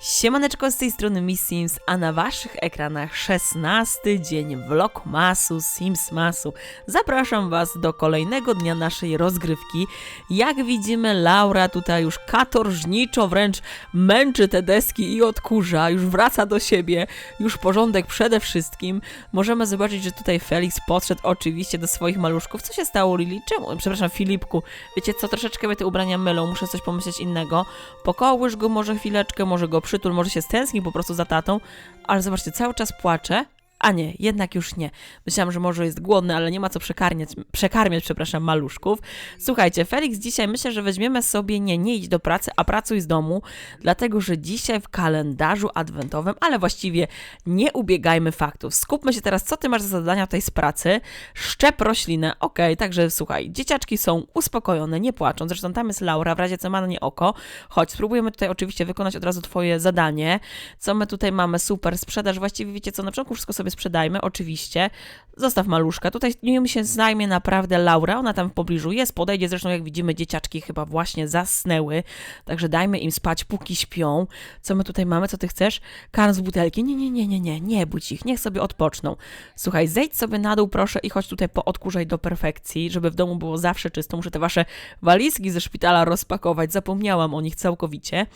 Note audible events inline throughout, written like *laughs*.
Siemaneczko z tej strony Miss Sims, a na waszych ekranach 16 dzień Vlogmasu Simsmasu. Zapraszam was do kolejnego dnia naszej rozgrywki. Jak widzimy, Laura tutaj już katorżniczo wręcz męczy te deski i odkurza, już wraca do siebie, już porządek przede wszystkim. Możemy zobaczyć, że tutaj Felix podszedł oczywiście do swoich maluszków. Co się stało, Lili? Czemu? Przepraszam, Filipku. Wiecie co, troszeczkę mnie te ubrania mylą, muszę coś pomyśleć innego. Pokołysz go może chwileczkę, może go przytul, może się stęskni po prostu za tatą, ale zobaczcie, cały czas płacze. A nie, jednak już nie. Myślałam, że może jest głodny, ale nie ma co przekarmiać, przekarmiać, przepraszam, maluszków. Słuchajcie, Felix dzisiaj myślę, że weźmiemy sobie, nie, nie idź do pracy, a pracuj z domu, dlatego, że dzisiaj w kalendarzu adwentowym, ale właściwie nie ubiegajmy faktów. Skupmy się teraz, co ty masz za zadania tutaj z pracy. Szczep roślinę, okej, także słuchaj, dzieciaczki są uspokojone, nie płaczą, zresztą tam jest Laura, w razie co ma na nie oko. Chodź, spróbujemy tutaj oczywiście wykonać od razu twoje zadanie. Co my tutaj mamy? Super, sprzedaż, właściwie wiecie co, na początku wszystko sobie sprzedajmy, oczywiście. Zostaw maluszka. Tutaj nim się zajmie naprawdę Laura, ona tam w pobliżu jest, podejdzie, zresztą jak widzimy dzieciaczki chyba właśnie zasnęły, także dajmy im spać, póki śpią. Co my tutaj mamy, co ty chcesz? Karm z butelki. Nie, nie, nie, nie, nie, nie budź ich, niech sobie odpoczną. Słuchaj, zejdź sobie na dół proszę i chodź tutaj poodkurzaj do perfekcji, żeby w domu było zawsze czysto. Muszę te wasze walizki ze szpitala rozpakować, zapomniałam o nich całkowicie.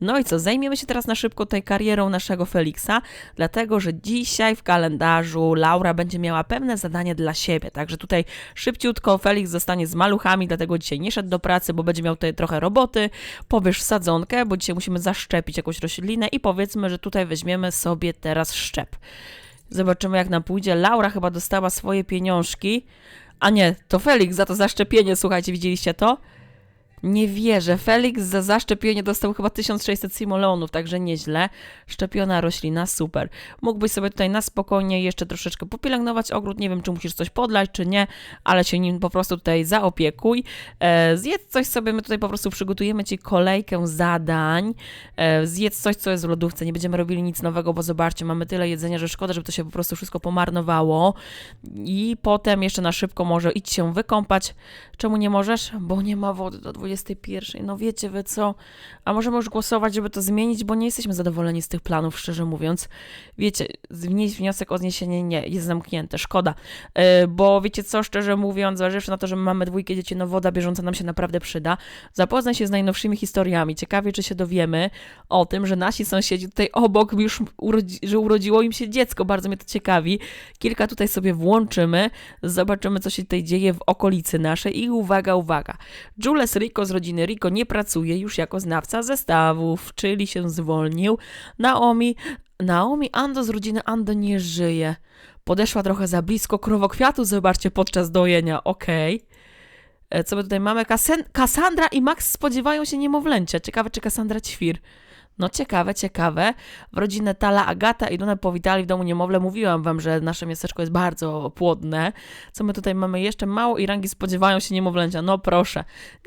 No i co, zajmiemy się teraz na szybko tutaj karierą naszego Feliksa, dlatego, że dzisiaj w kalendarzu Laura będzie miała pewne zadanie dla siebie, także tutaj szybciutko Felix zostanie z maluchami, dlatego dzisiaj nie szedł do pracy, bo będzie miał tutaj trochę roboty, powiesz sadzonkę, bo dzisiaj musimy zaszczepić jakąś roślinę i powiedzmy, że tutaj weźmiemy sobie teraz szczep. Zobaczymy jak nam pójdzie. Laura chyba dostała swoje pieniążki, a nie, to Felix za to zaszczepienie, słuchajcie, widzieliście to? Nie wierzę. Felix za zaszczepienie dostał chyba 1600 simoleonów, także nieźle. Szczepiona roślina, super. Mógłbyś sobie tutaj na spokojnie jeszcze troszeczkę popielęgnować ogród. Nie wiem, czy musisz coś podlać, czy nie, ale się nim po prostu tutaj zaopiekuj. E, zjedz coś sobie, my tutaj po prostu przygotujemy Ci kolejkę zadań. E, zjedz coś, co jest w lodówce. Nie będziemy robili nic nowego, bo zobaczcie, mamy tyle jedzenia, że szkoda, żeby to się po prostu wszystko pomarnowało. I potem jeszcze na szybko może idź się wykąpać. Czemu nie możesz? Bo nie ma wody do 21. No wiecie wy co? A może możesz głosować, żeby to zmienić, bo nie jesteśmy zadowoleni z tych planów, szczerze mówiąc. Wiecie, wnieść wniosek o zniesienie nie, jest zamknięte, szkoda. Yy, bo wiecie co, szczerze mówiąc, zważywszy na to, że my mamy dwójkę dzieci, no woda bieżąca nam się naprawdę przyda. Zapoznaj się z najnowszymi historiami. Ciekawie, czy się dowiemy o tym, że nasi sąsiedzi tutaj obok już, urodzi, że urodziło im się dziecko. Bardzo mnie to ciekawi. Kilka tutaj sobie włączymy, zobaczymy, co się tutaj dzieje w okolicy naszej i uwaga, uwaga. Jules Rico z rodziny Rico nie pracuje już jako znawca zestawów, czyli się zwolnił. Naomi, Naomi Ando z rodziny Ando nie żyje. Podeszła trochę za blisko krowokwiatu, zobaczcie, podczas dojenia, okej. Okay. Co my tutaj mamy? Kassandra i Max spodziewają się niemowlęcia. Ciekawe, czy Kassandra ćwir. No ciekawe, ciekawe. W rodzinę Tala, Agata i Luna powitali w domu niemowlę. Mówiłam wam, że nasze miasteczko jest bardzo płodne. Co my tutaj mamy jeszcze? Mało i rangi spodziewają się niemowlęcia. No proszę.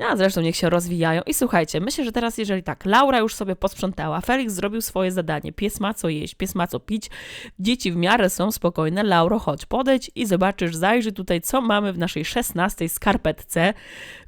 A zresztą niech się rozwijają. I słuchajcie, myślę, że teraz jeżeli tak, Laura już sobie posprzątała, Felix zrobił swoje zadanie. Pies ma co jeść, pies ma co pić. Dzieci w miarę są spokojne. Lauro, chodź, podejdź i zobaczysz, zajrzyj tutaj, co mamy w naszej szesnastej skarpetce,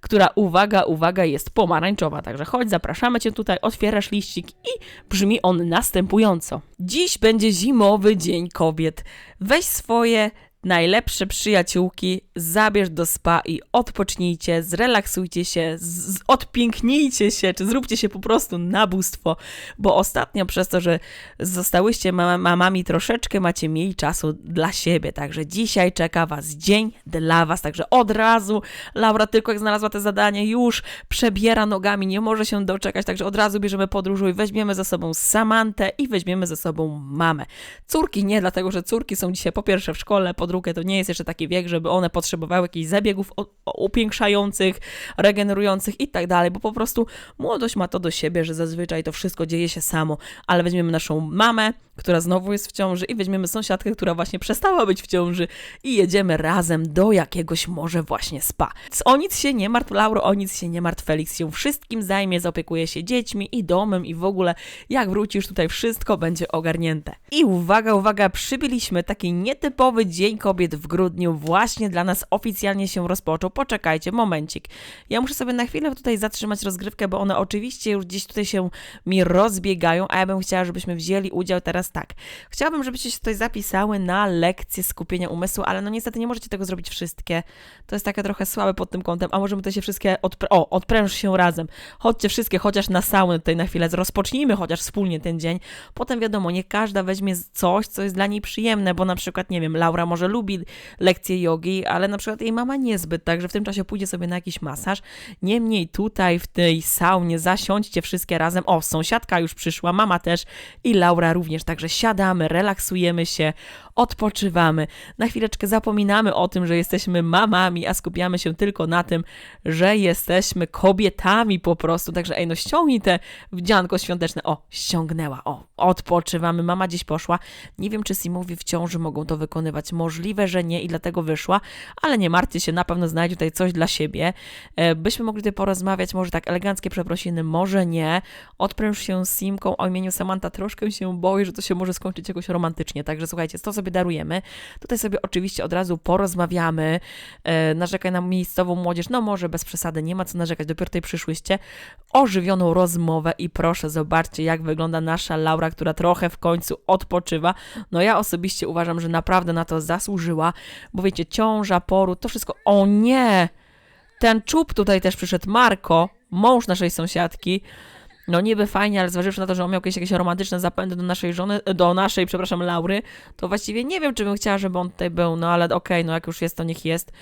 która, uwaga, uwaga, jest pomarańczowa. Także chodź, zapraszamy cię tutaj, otwierasz liścik i brzmi on następująco. Dziś będzie zimowy dzień kobiet. Weź swoje najlepsze przyjaciółki, zabierz do spa i odpocznijcie, zrelaksujcie się, z- odpięknijcie się, czy zróbcie się po prostu na bóstwo, bo ostatnio przez to, że zostałyście mamami troszeczkę, macie mniej czasu dla siebie, także dzisiaj czeka was dzień dla was, także od razu Laura tylko jak znalazła te zadanie, już przebiera nogami, nie może się doczekać, także od razu bierzemy podróż i weźmiemy ze sobą Samantę i weźmiemy ze sobą mamę. Córki nie, dlatego że córki są dzisiaj po pierwsze w szkole, po drugie to nie jest jeszcze taki wiek, żeby one potrzebowały jakichś zabiegów upiększających, regenerujących i tak dalej, bo po prostu młodość ma to do siebie, że zazwyczaj to wszystko dzieje się samo, ale weźmiemy naszą mamę, która znowu jest w ciąży i weźmiemy sąsiadkę, która właśnie przestała być w ciąży i jedziemy razem do jakiegoś może właśnie spa. O nic się nie martw, Lauro, o nic się nie martw, Felix się wszystkim zajmie, zaopiekuje się dziećmi i domem i w ogóle jak wrócisz tutaj wszystko będzie ogarnięte. I uwaga, uwaga, przybyliśmy taki nietypowy Dzień Kobiet w grudniu właśnie dla nas oficjalnie się rozpoczął. Poczekajcie, momencik. Ja muszę sobie na chwilę tutaj zatrzymać rozgrywkę, bo one oczywiście już gdzieś tutaj się mi rozbiegają, a ja bym chciała, żebyśmy wzięli udział teraz tak. Chciałabym, żebyście się tutaj zapisały na lekcję skupienia umysłu, ale no niestety nie możecie tego zrobić wszystkie. To jest takie trochę słabe pod tym kątem, a możemy tutaj się wszystkie, odpr o, odpręż się razem. Chodźcie wszystkie, chociaż na saunę tutaj na chwilę, rozpocznijmy chociaż wspólnie ten dzień. Potem wiadomo, nie każda weźmie coś, co jest dla niej przyjemne, bo na przykład, nie wiem, Laura może lubi lekcje jogi, ale na przykład jej mama niezbyt, także w tym czasie pójdzie sobie na jakiś masaż. Niemniej tutaj w tej saunie zasiądźcie wszystkie razem. O, sąsiadka już przyszła, mama też i Laura również, także siadamy, relaksujemy się, odpoczywamy. Na chwileczkę zapominamy o tym, że jesteśmy mamami, a skupiamy się tylko na tym, że jesteśmy kobietami po prostu. Także ej, no ściągnij te wdzianko świąteczne. O, ściągnęła, o, odpoczywamy. Mama gdzieś poszła. Nie wiem, czy Simowie w ciąży mogą to wykonywać. Możliwe, że nie i dlatego wyszła, ale nie martwcie się, na pewno znajdzie tutaj coś dla siebie. E, byśmy mogli tutaj porozmawiać, może tak eleganckie przeprosiny, może nie. Odpręż się z Simką o imieniu Samantha. Troszkę się boi, że to się może skończyć jakoś romantycznie. Także słuchajcie, to sobie darujemy. Tutaj sobie oczywiście od razu porozmawiamy. E, narzekaj na miejscową młodzież. No może bez przesady, nie ma co narzekać. Dopiero tutaj przyszłyście. Ożywioną rozmowę i proszę, zobaczcie, jak wygląda nasza Laura, która trochę w końcu odpoczywa. No ja osobiście uważam, że naprawdę na to zasłużyła, bo wiecie, ciąża, poród, to wszystko. O nie! Ten czub tutaj też przyszedł, Marko, mąż naszej sąsiadki. No niby fajnie, ale zważywszy na to, że on miał jakieś, jakieś romantyczne zapędy do naszej żony, do naszej, przepraszam, Laury, to właściwie nie wiem, czy bym chciała, żeby on tutaj był, no ale okej, okay, no jak już jest, to niech jest.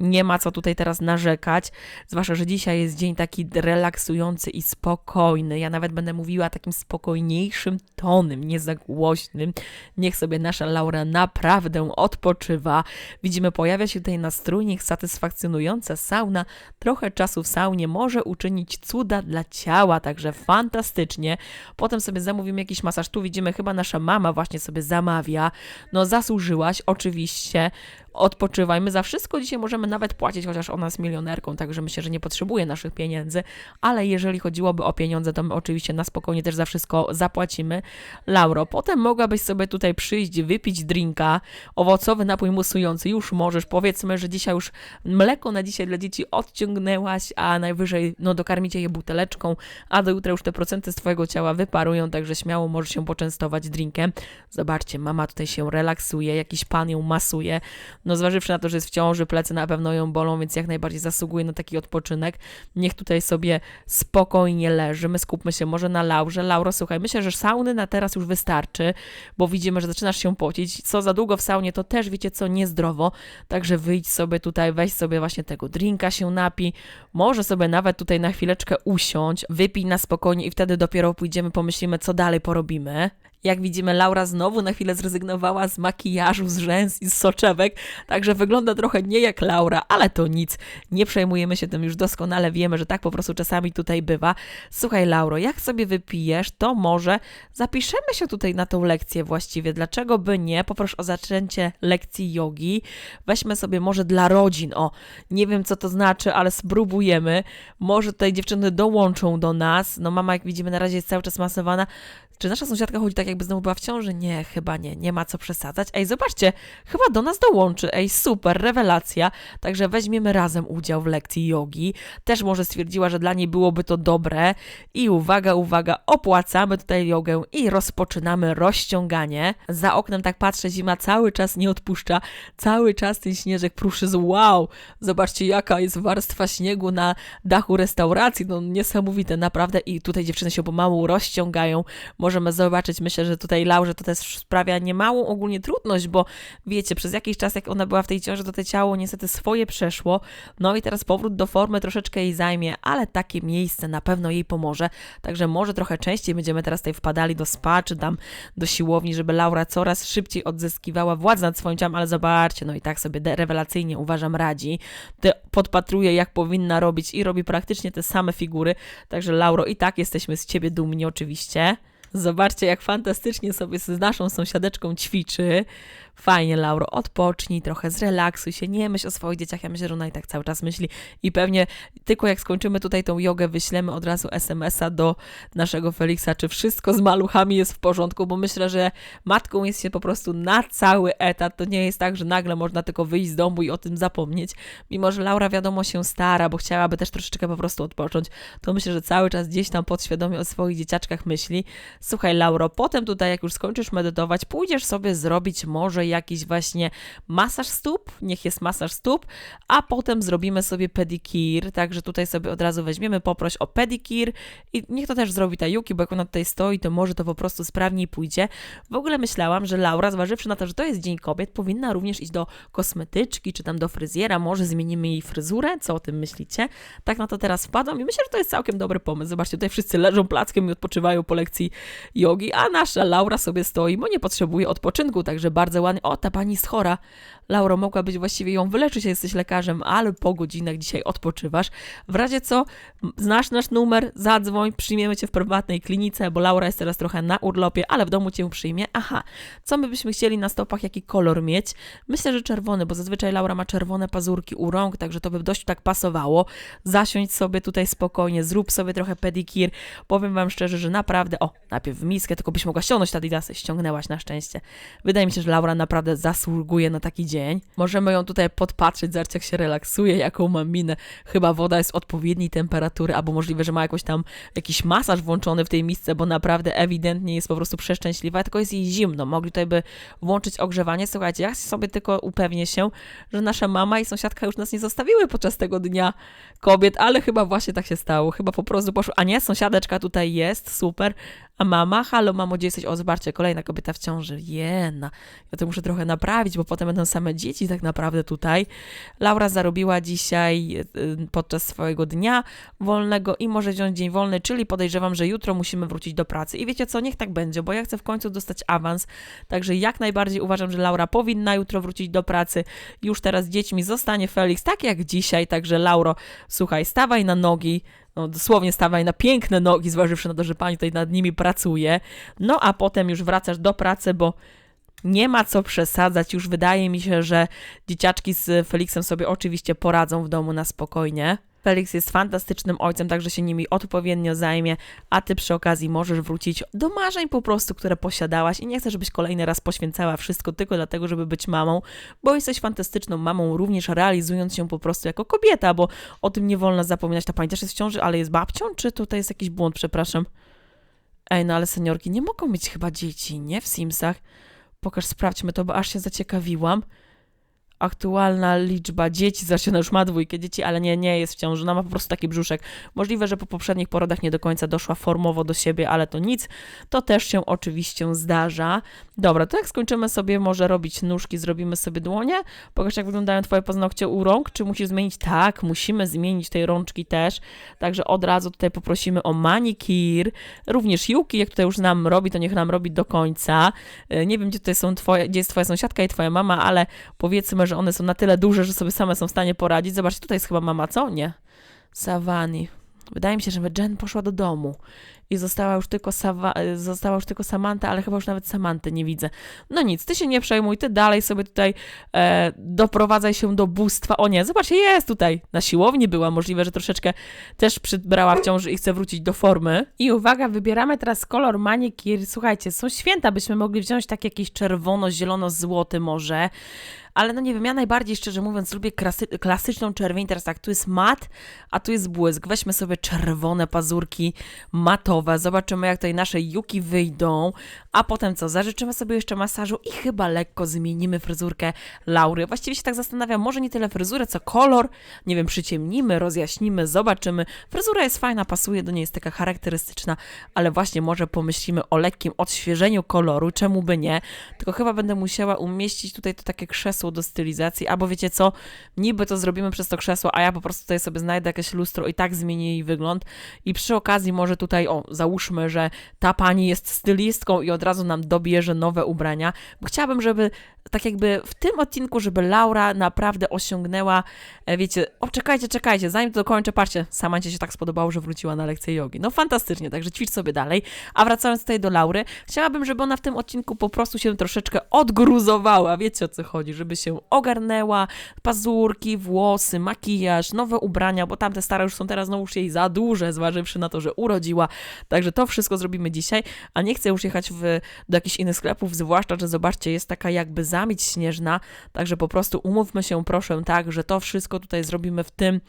Nie ma co tutaj teraz narzekać, zwłaszcza, że dzisiaj jest dzień taki relaksujący i spokojny. Ja nawet będę mówiła takim spokojniejszym tonem, nie za głośnym. Niech sobie nasza Laura naprawdę odpoczywa. Widzimy, pojawia się tutaj nastrójnik, satysfakcjonująca sauna. Trochę czasu w saunie może uczynić cuda dla ciała, także fantastycznie. Potem sobie zamówimy jakiś masaż. Tu widzimy, chyba nasza mama właśnie sobie zamawia. No zasłużyłaś, oczywiście odpoczywajmy. Za wszystko dzisiaj możemy nawet płacić, chociaż ona jest milionerką, także myślę, że nie potrzebuje naszych pieniędzy, ale jeżeli chodziłoby o pieniądze, to my oczywiście na spokojnie też za wszystko zapłacimy. Lauro, potem mogłabyś sobie tutaj przyjść, wypić drinka, owocowy napój musujący, już możesz, powiedzmy, że dzisiaj już mleko na dzisiaj dla dzieci odciągnęłaś, a najwyżej no dokarmicie je buteleczką, a do jutra już te procenty z twojego ciała wyparują, także śmiało możesz się poczęstować drinkiem. Zobaczcie, mama tutaj się relaksuje, jakiś pan ją masuje, no zważywszy na to, że jest w ciąży, plecy na pewno ją bolą, więc jak najbardziej zasługuje na taki odpoczynek. Niech tutaj sobie spokojnie leży. My skupmy się może na Laurze. Lauro, słuchaj, myślę, że sauny na teraz już wystarczy, bo widzimy, że zaczynasz się pocić. Co za długo w saunie, to też wiecie co, niezdrowo. Także wyjdź sobie tutaj, weź sobie właśnie tego drinka się napi. Może sobie nawet tutaj na chwileczkę usiąść, wypij na spokojnie i wtedy dopiero pójdziemy, pomyślimy, co dalej porobimy. Jak widzimy, Laura znowu na chwilę zrezygnowała z makijażu, z rzęs i z soczewek, także wygląda trochę nie jak Laura, ale to nic. Nie przejmujemy się tym, już doskonale wiemy, że tak po prostu czasami tutaj bywa. Słuchaj, Lauro, jak sobie wypijesz, to może zapiszemy się tutaj na tą lekcję właściwie. Dlaczego by nie? Poproszę o zaczęcie lekcji jogi. Weźmy sobie może dla rodzin. O, nie wiem co to znaczy, ale spróbujemy. Może tutaj dziewczyny dołączą do nas. No mama, jak widzimy, na razie jest cały czas masowana. Czy nasza sąsiadka chodzi tak, jakby znowu była w ciąży? Nie, chyba nie, nie ma co przesadzać. Ej, zobaczcie, chyba do nas dołączy. Ej, super, rewelacja. Także weźmiemy razem udział w lekcji jogi. Też może stwierdziła, że dla niej byłoby to dobre. I uwaga, uwaga, opłacamy tutaj jogę i rozpoczynamy rozciąganie. Za oknem tak patrzę, zima cały czas nie odpuszcza. Cały czas ten śnieżek pruszy z wow. Zobaczcie, jaka jest warstwa śniegu na dachu restauracji. No niesamowite, naprawdę. I tutaj dziewczyny się pomału rozciągają możemy zobaczyć. Myślę, że tutaj Laurze to też sprawia niemałą ogólnie trudność, bo wiecie, przez jakiś czas, jak ona była w tej ciąży, to te ciało niestety swoje przeszło. No i teraz powrót do formy troszeczkę jej zajmie, ale takie miejsce na pewno jej pomoże. Także może trochę częściej będziemy teraz tutaj wpadali do spa, czy tam do siłowni, żeby Laura coraz szybciej odzyskiwała władzę nad swoim ciałem, ale zobaczcie, no i tak sobie rewelacyjnie uważam radzi. Ty podpatruje, jak powinna robić i robi praktycznie te same figury. Także Lauro, i tak jesteśmy z ciebie dumni oczywiście. Zobaczcie, jak fantastycznie sobie z naszą sąsiadeczką ćwiczy. Fajnie, Lauro, odpocznij trochę, zrelaksuj się, nie myśl o swoich dzieciach. Ja myślę, że ona i tak cały czas myśli i pewnie tylko jak skończymy tutaj tą jogę, wyślemy od razu SMS-a do naszego Feliksa, czy wszystko z maluchami jest w porządku, bo myślę, że matką jest się po prostu na cały etat. To nie jest tak, że nagle można tylko wyjść z domu i o tym zapomnieć. Mimo, że Laura wiadomo się stara, bo chciałaby też troszeczkę po prostu odpocząć, to myślę, że cały czas gdzieś tam podświadomie o swoich dzieciaczkach myśli. Słuchaj, Lauro, potem tutaj, jak już skończysz medytować, pójdziesz sobie zrobić może jakiś właśnie masaż stóp, niech jest masaż stóp, a potem zrobimy sobie pedikir, także tutaj sobie od razu weźmiemy, poproś o pedikir i niech to też zrobi ta Yuki, bo jak ona tutaj stoi, to może to po prostu sprawniej pójdzie. W ogóle myślałam, że Laura, zważywszy na to, że to jest Dzień Kobiet, powinna również iść do kosmetyczki, czy tam do fryzjera, może zmienimy jej fryzurę, co o tym myślicie? Tak na to teraz wpadam i myślę, że to jest całkiem dobry pomysł. Zobaczcie, tutaj wszyscy leżą plackiem i odpoczywają po lekcji jogi, a nasza Laura sobie stoi, bo nie potrzebuje odpoczynku, także bardzo ładnie. O, ta pani jest chora. Lauro, mogłabyś właściwie ją wyleczyć, jesteś lekarzem, ale po godzinach dzisiaj odpoczywasz. W razie co, znasz nasz numer, zadzwoń, przyjmiemy cię w prywatnej klinice, bo Laura jest teraz trochę na urlopie, ale w domu cię przyjmie. Aha, co my byśmy chcieli na stopach, jaki kolor mieć? Myślę, że czerwony, bo zazwyczaj Laura ma czerwone pazurki u rąk, także to by dość tak pasowało. Zasiądź sobie tutaj spokojnie, zrób sobie trochę pedikir. Powiem wam szczerze, że naprawdę, o, najpierw w miskę, tylko byś mogła ściągnąć te adidasy, ściągnęłaś na szczęście. Wydaje mi się, że Laura naprawdę zasługuje na taki dzień. Możemy ją tutaj podpatrzeć, zobaczcie jak się relaksuje, jaką ma minę. Chyba woda jest odpowiedniej temperatury, albo możliwe, że ma jakoś tam jakiś masaż włączony w tej misce, bo naprawdę ewidentnie jest po prostu przeszczęśliwa, tylko jest jej zimno. Mogli tutaj by włączyć ogrzewanie. Słuchajcie, ja sobie tylko upewnię się, że nasza mama i sąsiadka już nas nie zostawiły podczas tego dnia kobiet, ale chyba właśnie tak się stało. Chyba po prostu poszło. A nie, sąsiadeczka tutaj jest, super. A mama, halo mamo, gdzie jesteś? O, zobaczcie, kolejna kobieta w ciąży. Jena, ja to muszę trochę naprawić, bo potem będą same dzieci tak naprawdę tutaj. Laura zarobiła dzisiaj y, podczas swojego dnia wolnego i może wziąć dzień wolny, czyli podejrzewam, że jutro musimy wrócić do pracy. I wiecie co, niech tak będzie, bo ja chcę w końcu dostać awans, także jak najbardziej uważam, że Laura powinna jutro wrócić do pracy. Już teraz dziećmi zostanie Felix, tak jak dzisiaj, także Lauro, słuchaj, stawaj na nogi, no, dosłownie stawaj na piękne nogi, zważywszy na to, że pani tutaj nad nimi pracuje. No a potem już wracasz do pracy, bo nie ma co przesadzać. Już wydaje mi się, że dzieciaczki z Felixem sobie oczywiście poradzą w domu na spokojnie. Felix jest fantastycznym ojcem, także się nimi odpowiednio zajmie, a ty przy okazji możesz wrócić do marzeń po prostu, które posiadałaś i nie chcę, żebyś kolejny raz poświęcała wszystko tylko dlatego, żeby być mamą, bo jesteś fantastyczną mamą, również realizując się po prostu jako kobieta, bo o tym nie wolno zapominać. Ta pani też jest w ciąży, ale jest babcią, czy tutaj jest jakiś błąd, przepraszam? Ej, no ale seniorki nie mogą mieć chyba dzieci, nie? W Simsach. Pokaż, sprawdźmy to, bo aż się zaciekawiłam aktualna liczba dzieci, zresztą ona już ma dwójkę dzieci, ale nie, nie jest w ciąży, ona ma po prostu taki brzuszek. Możliwe, że po poprzednich porodach nie do końca doszła formowo do siebie, ale to nic, to też się oczywiście zdarza. Dobra, to jak skończymy sobie może robić nóżki, zrobimy sobie dłonie, pokaż jak wyglądają twoje paznokcie u rąk, czy musisz zmienić? Tak, musimy zmienić tej rączki też, także od razu tutaj poprosimy o manikir, również Yuki, jak tutaj już nam robi, to niech nam robi do końca. E, nie wiem, gdzie tutaj są twoje, gdzie jest twoja sąsiadka i twoja mama, ale powiedzmy, że one są na tyle duże, że sobie same są w stanie poradzić. Zobaczcie, tutaj jest chyba mama, co? Nie. Savani. Wydaje mi się, że Jen poszła do domu i została już tylko, Sawa, została już tylko Samantha, ale chyba już nawet Samanty nie widzę. No nic, ty się nie przejmuj, ty dalej sobie tutaj e, doprowadzaj się do bóstwa. O nie, zobaczcie, jest tutaj. Na siłowni była, możliwe, że troszeczkę też przybrała w ciąży i chce wrócić do formy. I uwaga, wybieramy teraz kolor manikir. Słuchajcie, są święta, byśmy mogli wziąć tak jakieś czerwono, zielono, złoty może ale no nie wiem, ja najbardziej szczerze mówiąc lubię klasy, klasyczną czerwień, teraz tak, tu jest mat, a tu jest błysk. Weźmy sobie czerwone pazurki matowe, zobaczymy jak tutaj nasze juki wyjdą, a potem co, zażyczymy sobie jeszcze masażu i chyba lekko zmienimy fryzurkę Laury. Właściwie się tak zastanawiam, może nie tyle fryzurę, co kolor, nie wiem, przyciemnimy, rozjaśnimy, zobaczymy. Fryzura jest fajna, pasuje do niej, jest taka charakterystyczna, ale właśnie może pomyślimy o lekkim odświeżeniu koloru, czemu by nie, tylko chyba będę musiała umieścić tutaj to takie krzesło do stylizacji, albo wiecie co, niby to zrobimy przez to krzesło, a ja po prostu tutaj sobie znajdę jakieś lustro i tak zmienię jej wygląd. I przy okazji może tutaj, o, załóżmy, że ta pani jest stylistką i od razu nam dobierze nowe ubrania, chciałabym, żeby tak jakby w tym odcinku, żeby Laura naprawdę osiągnęła, e, wiecie, o czekajcie, czekajcie, zanim to dokończę, patrzcie, Samancie się tak spodobało, że wróciła na lekcję jogi. No fantastycznie, także ćwicz sobie dalej. A wracając tutaj do Laury, chciałabym, żeby ona w tym odcinku po prostu się troszeczkę odgruzowała, wiecie o co chodzi, żeby się ogarnęła, pazurki, włosy, makijaż, nowe ubrania, bo tamte stare już są teraz znowu już jej za duże, zważywszy na to, że urodziła. Także to wszystko zrobimy dzisiaj, a nie chcę już jechać w, do jakichś innych sklepów, zwłaszcza, że zobaczcie, jest taka jakby zamieć śnieżna, także po prostu umówmy się proszę tak, że to wszystko tutaj zrobimy w tym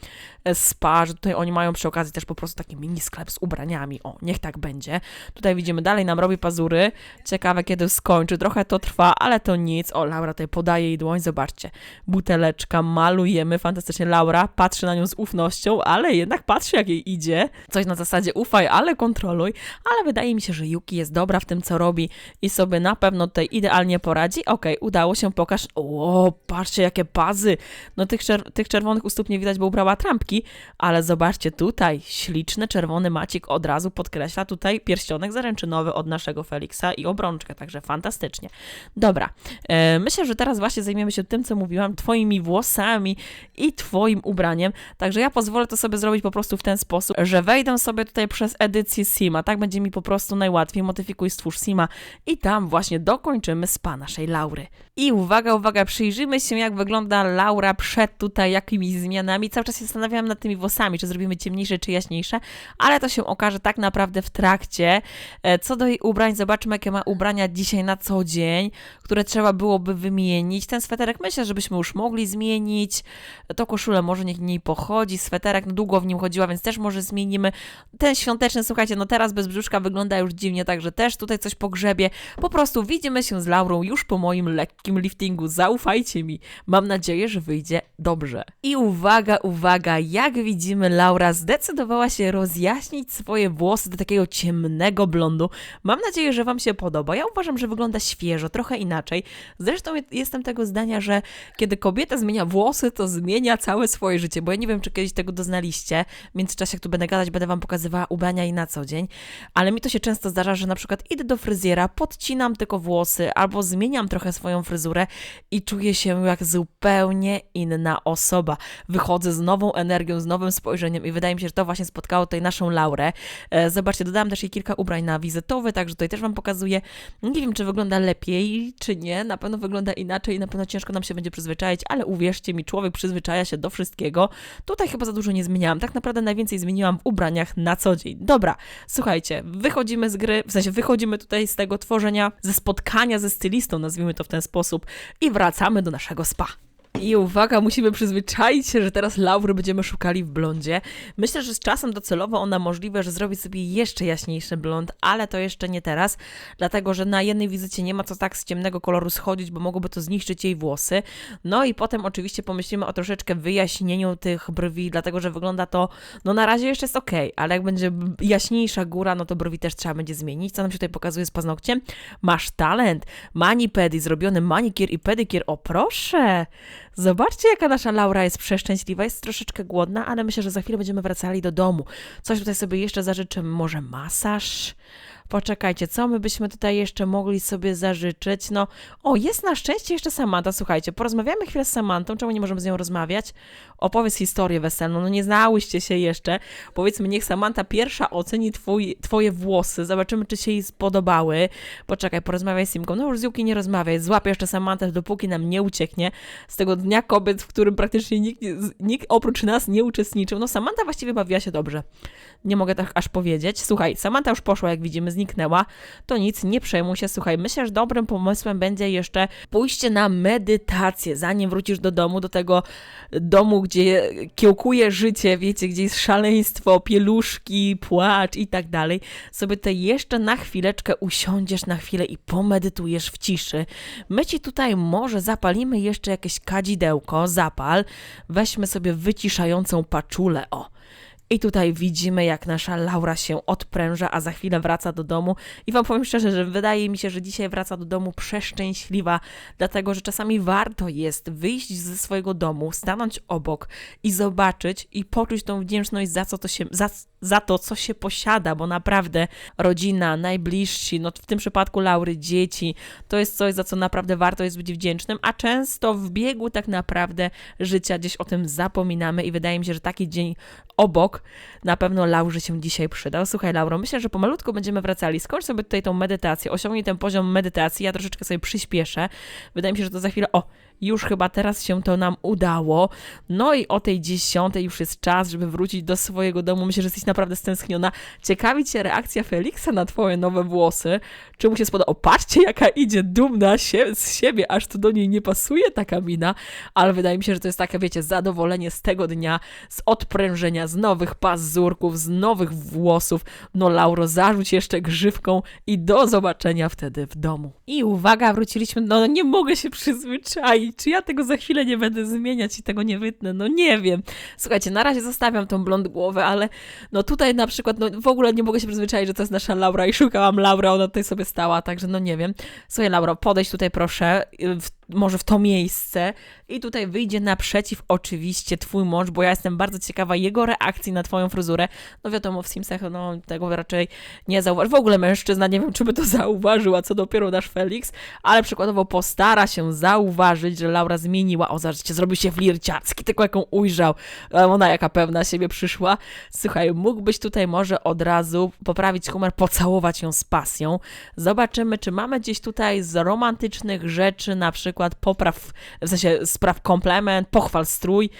e, spa, że tutaj oni mają przy okazji też po prostu taki mini sklep z ubraniami. O, niech tak będzie. Tutaj widzimy, dalej nam robi pazury. Ciekawe, kiedy skończy. Trochę to trwa, ale to nic. O, Laura tutaj podaje jej dłoń, zobaczcie. Buteleczka, malujemy fantastycznie. Laura patrzy na nią z ufnością, ale jednak patrzy, jak jej idzie. Coś na zasadzie ufaj, ale kontroluj. Ale wydaje mi się, że Yuki jest dobra w tym, co robi i sobie na pewno tutaj idealnie poradzi. Okej, udało się, pokaż. O, patrzcie, jakie pazy. No tych, czer- tych czerwonych u stóp nie widać, bo ubrała trampki, ale zobaczcie tutaj, śliczny czerwony macik od razu podkreśla tutaj pierścionek zaręczynowy od naszego Feliksa i obrączkę, także fantastycznie. Dobra, e, myślę, że teraz właśnie zajmiemy się tym, co mówiłam, twoimi włosami i twoim ubraniem, także ja pozwolę to sobie zrobić po prostu w ten sposób, że wejdę sobie tutaj przez edycję Sima, tak będzie mi po prostu najłatwiej, modyfikuj stwórz Sima i tam właśnie dokończymy spa naszej Laury. I uwaga, uwaga, przyjrzyjmy się jak wygląda Laura przed tutaj jakimiś zmianami. Cały czas się zastanawiałam nad tymi włosami, czy zrobimy ciemniejsze, czy jaśniejsze, ale to się okaże tak naprawdę w trakcie. E, Co do jej ubrań, zobaczmy jakie ma ubrania dzisiaj na co dzień, które trzeba byłoby wymienić. Ten sweterek myślę, żebyśmy już mogli zmienić. To koszulę może niech niej pochodzi, sweterek, no długo w nim chodziła, więc też może zmienimy. Ten świąteczny, słuchajcie, no teraz bez brzuszka wygląda już dziwnie, także też tutaj coś pogrzebie. Po prostu widzimy się z Laurą już po moim lekkim liftingu. Zaufajcie mi. Mam nadzieję, że wyjdzie dobrze. I uwaga, uwaga, jak widzimy, Laura zdecydowała się rozjaśnić swoje włosy do takiego ciemnego blondu. Mam nadzieję, że Wam się podoba. Ja uważam, że wygląda świeżo, trochę inaczej. Zresztą je- jestem tego zdania, że kiedy kobieta zmienia włosy, to zmienia całe swoje życie, bo ja nie wiem, czy kiedyś tego doznaliście. W międzyczasie, jak tu będę gadać, będę Wam pokazywała ubrania i na co dzień, ale mi to się często zdarza, że na przykład idę do fryzjera, podcinam tylko włosy albo zmieniam trochę swoją fryzurę i czuję się jak zupełnie inna osoba. Wychodzę z nową energią, z nowym spojrzeniem i wydaje mi się, że to właśnie spotkało tutaj naszą Laurę. E, zobaczcie, dodałam też jej kilka ubrań na wizytowy, także tutaj też Wam pokazuję. Nie wiem, czy wygląda lepiej, czy nie. Na pewno wygląda inaczej i na pewno ciężko nam się będzie przyzwyczaić, ale uwierzcie mi, człowiek przyzwyczaja się do wszystkiego. Tutaj chyba za dużo nie zmieniałam. Tak naprawdę najwięcej zmieniłam w ubraniach na co dzień. Dobra, słuchajcie, wychodzimy z gry, w sensie wychodzimy tutaj z tego tworzenia, ze spotkania ze stylistą, nazwijmy to w ten sposób, i wracamy do naszego spa. I uwaga, musimy przyzwyczaić się, że teraz Laury będziemy szukali w blondzie. Myślę, że z czasem docelowo ona możliwe, że zrobi sobie jeszcze jaśniejszy blond, ale to jeszcze nie teraz, dlatego że na jednej wizycie nie ma co tak z ciemnego koloru schodzić, bo mogłoby to zniszczyć jej włosy. No i potem oczywiście pomyślimy o troszeczkę wyjaśnieniu tych brwi, dlatego że wygląda to, no na razie jeszcze jest ok, ale jak będzie jaśniejsza góra, no to brwi też trzeba będzie zmienić. Co nam się tutaj pokazuje z paznokciem? Masz talent, manipedi, zrobiony manikier i pedikier, o proszę! Zobaczcie, jaka nasza Laura jest przeszczęśliwa, jest troszeczkę głodna, ale myślę, że za chwilę będziemy wracali do domu. Coś tutaj sobie jeszcze zażyczymy, może masaż? Poczekajcie, co my byśmy tutaj jeszcze mogli sobie zażyczyć? No, o, jest na szczęście jeszcze Samantha, słuchajcie, porozmawiamy chwilę z Samantą, czemu nie możemy z nią rozmawiać? Opowiedz historię weselną, no nie znałyście się jeszcze. Powiedzmy, niech Samantha pierwsza oceni twój, twoje włosy, zobaczymy, czy się jej spodobały. Poczekaj, porozmawiaj z Simką. No już z Yuki nie rozmawiaj, złapię jeszcze Samantę, dopóki nam nie ucieknie z tego dnia kobiet, w którym praktycznie nikt, nikt oprócz nas nie uczestniczył. No Samantha właściwie bawiła się dobrze. Nie mogę tak aż powiedzieć. Słuchaj, Samantha już poszła, jak widzimy, zniknęła. To nic, nie przejmuj się. Słuchaj, myślę, że dobrym pomysłem będzie jeszcze pójście na medytację, zanim wrócisz do domu, do tego domu, gdzie kiełkuje życie, wiecie, gdzie jest szaleństwo, pieluszki, płacz i tak dalej. Sobie tutaj jeszcze na chwileczkę usiądziesz na chwilę i pomedytujesz w ciszy. My ci tutaj może zapalimy jeszcze jakieś kadzidełko, zapal. Weźmy sobie wyciszającą paczulę, o. I tutaj widzimy, jak nasza Laura się odpręża, a za chwilę wraca do domu. I wam powiem szczerze, że wydaje mi się, że dzisiaj wraca do domu przeszczęśliwa, dlatego że czasami warto jest wyjść ze swojego domu, stanąć obok i zobaczyć i poczuć tą wdzięczność za, co to się, za, za to, co się posiada, bo naprawdę rodzina, najbliżsi, no w tym przypadku Laury, dzieci, to jest coś, za co naprawdę warto jest być wdzięcznym, a często w biegu tak naprawdę życia gdzieś o tym zapominamy i wydaje mi się, że taki dzień obok na pewno Laurze się dzisiaj przydał. Słuchaj, Lauro, myślę, że pomalutko będziemy wracali. Skończ sobie tutaj tą medytację, osiągnij ten poziom medytacji, ja troszeczkę sobie przyspieszę. Wydaje mi się, że to za chwilę. O! Już chyba teraz się to nam udało. No i o tej dziesiątej już jest czas, żeby wrócić do swojego domu. Myślę, że jesteś naprawdę stęskniona. Ciekawi cię reakcja Feliksa na twoje nowe włosy. Czy mu się spodoba? O, patrzcie, jaka idzie dumna się, z siebie, aż tu do niej nie pasuje taka mina. Ale wydaje mi się, że to jest takie, wiecie, zadowolenie z tego dnia, z odprężenia, z nowych pazurków, z nowych włosów. No, Lauro, zarzuć jeszcze grzywką i do zobaczenia wtedy w domu. I uwaga, wróciliśmy. No, nie mogę się przyzwyczaić. Czy ja tego za chwilę nie będę zmieniać i tego nie wytnę? No, nie wiem. Słuchajcie, na razie zostawiam tą blond głowę, ale no tutaj na przykład, no w ogóle nie mogę się przyzwyczaić, że to jest nasza Laura i szukałam Laura, ona tutaj sobie stała, także no nie wiem. Słuchaj, Laura, podejdź tutaj proszę, w, może w to miejsce i tutaj wyjdzie naprzeciw oczywiście twój mąż, bo ja jestem bardzo ciekawa jego reakcji na twoją fryzurę. No wiadomo, w Simsach no tego raczej nie zauważy. W ogóle mężczyzna, nie wiem, czy by to *laughs* zauważył, a co dopiero nasz Felix, ale przykładowo postara się zauważyć, że Laura zmieniła. O, zobaczcie, zrobił się flirciarski, tylko jaką ujrzał. A Ona jaka pewna siebie przyszła. Słuchaj, mógłbyś tutaj może od razu poprawić humor, pocałować ją z pasją. Zobaczymy, czy mamy gdzieś tutaj z romantycznych rzeczy, na przykład popraw, w sensie spraw komplement, pochwal strój.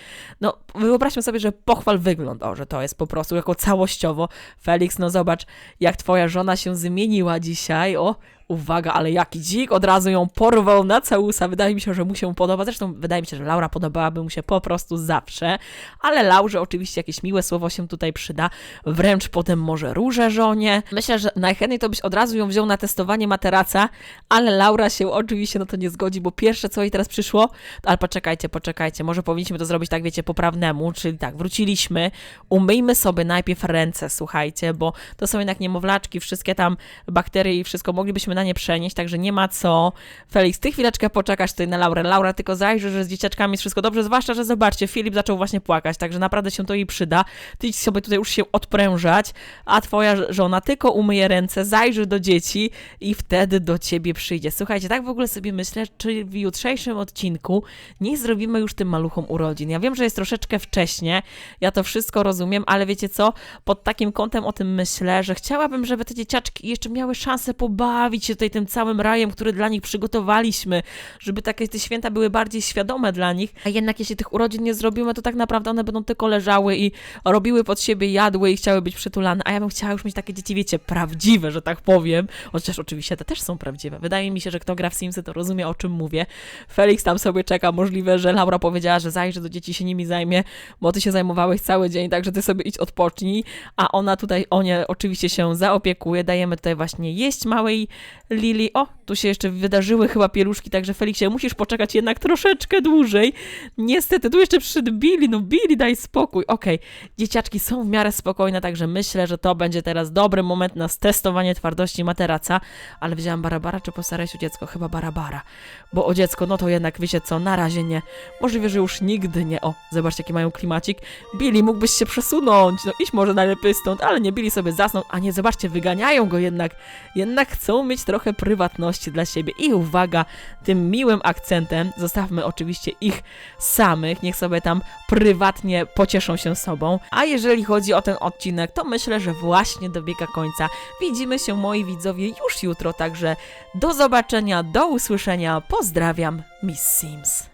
No, wyobraźmy sobie, że pochwal wygląd, o, że to jest po prostu jako całościowo. Felix, no zobacz, jak twoja żona się zmieniła dzisiaj, o, Uwaga, ale jaki dzik, od razu ją porwał na całusa. Wydaje mi się, że mu się podoba. Zresztą wydaje mi się, że Laura podobałaby mu się po prostu zawsze. Ale Laurze oczywiście jakieś miłe słowo się tutaj przyda. Wręcz potem może róże żonie. Myślę, że najchętniej to byś od razu ją wziął na testowanie materaca, ale Laura się oczywiście na to nie zgodzi, bo pierwsze co jej teraz przyszło, ale poczekajcie, poczekajcie, może powinniśmy to zrobić tak, wiecie, poprawnemu, czyli tak, wróciliśmy, umyjmy sobie najpierw ręce, słuchajcie, bo to są jednak niemowlaczki, wszystkie tam bakterie i wszystko moglibyśmy nie przenieść, także nie ma co. Felix, ty chwileczkę poczekasz tutaj na Laurę. Laura tylko zajrzy, że z dzieciaczkami jest wszystko dobrze, zwłaszcza, że zobaczcie, Filip zaczął właśnie płakać, także naprawdę się to jej przyda. Ty idź sobie tutaj już się odprężać, a twoja żona tylko umyje ręce, zajrzy do dzieci i wtedy do ciebie przyjdzie. Słuchajcie, tak w ogóle sobie myślę, czy w jutrzejszym odcinku nie zrobimy już tym maluchom urodzin. Ja wiem, że jest troszeczkę wcześnie, ja to wszystko rozumiem, ale wiecie co, pod takim kątem o tym myślę, że chciałabym, żeby te dzieciaczki jeszcze miały szansę pobawić się tutaj tym całym rajem, który dla nich przygotowaliśmy, żeby takie te święta były bardziej świadome dla nich, a jednak jeśli tych urodzin nie zrobimy, to tak naprawdę one będą tylko leżały i robiły pod siebie, jadły i chciały być przytulane, a ja bym chciała już mieć takie dzieci, wiecie, prawdziwe, że tak powiem, chociaż oczywiście te też są prawdziwe. Wydaje mi się, że kto gra w Simsy, to rozumie, o czym mówię. Felix tam sobie czeka, możliwe, że Laura powiedziała, że zajrzy do dzieci, się nimi zajmie, bo ty się zajmowałeś cały dzień, także ty sobie idź odpocznij, a ona tutaj o nie oczywiście się zaopiekuje, dajemy tutaj właśnie jeść małej Lili, o, tu się jeszcze wydarzyły chyba pieluszki, także Feliksie, musisz poczekać jednak troszeczkę dłużej. Niestety, tu jeszcze przyszedł Billy, no Billy, daj spokój. Okej, dzieciaczki są w miarę spokojne, także myślę, że to będzie teraz dobry moment na testowanie twardości materaca, ale wzięłam Barabara, czy postaraj się o dziecko? Chyba Barabara, bo o dziecko, no to jednak, wiecie co, na razie nie. Możliwe, że już nigdy nie. O, zobaczcie, jaki mają klimacik. Billy, mógłbyś się przesunąć, no idź może najlepiej stąd, ale nie, Billy sobie zasnął, a nie, zobaczcie, wyganiają go jednak. Jednak chcą mieć trochę prywatności dla siebie. I uwaga, tym miłym akcentem zostawmy oczywiście ich samych, niech sobie tam prywatnie pocieszą się sobą. A jeżeli chodzi o ten odcinek, to myślę, że właśnie dobiega końca. Widzimy się, moi widzowie, już jutro, także do zobaczenia, do usłyszenia. Pozdrawiam, Miss Sims.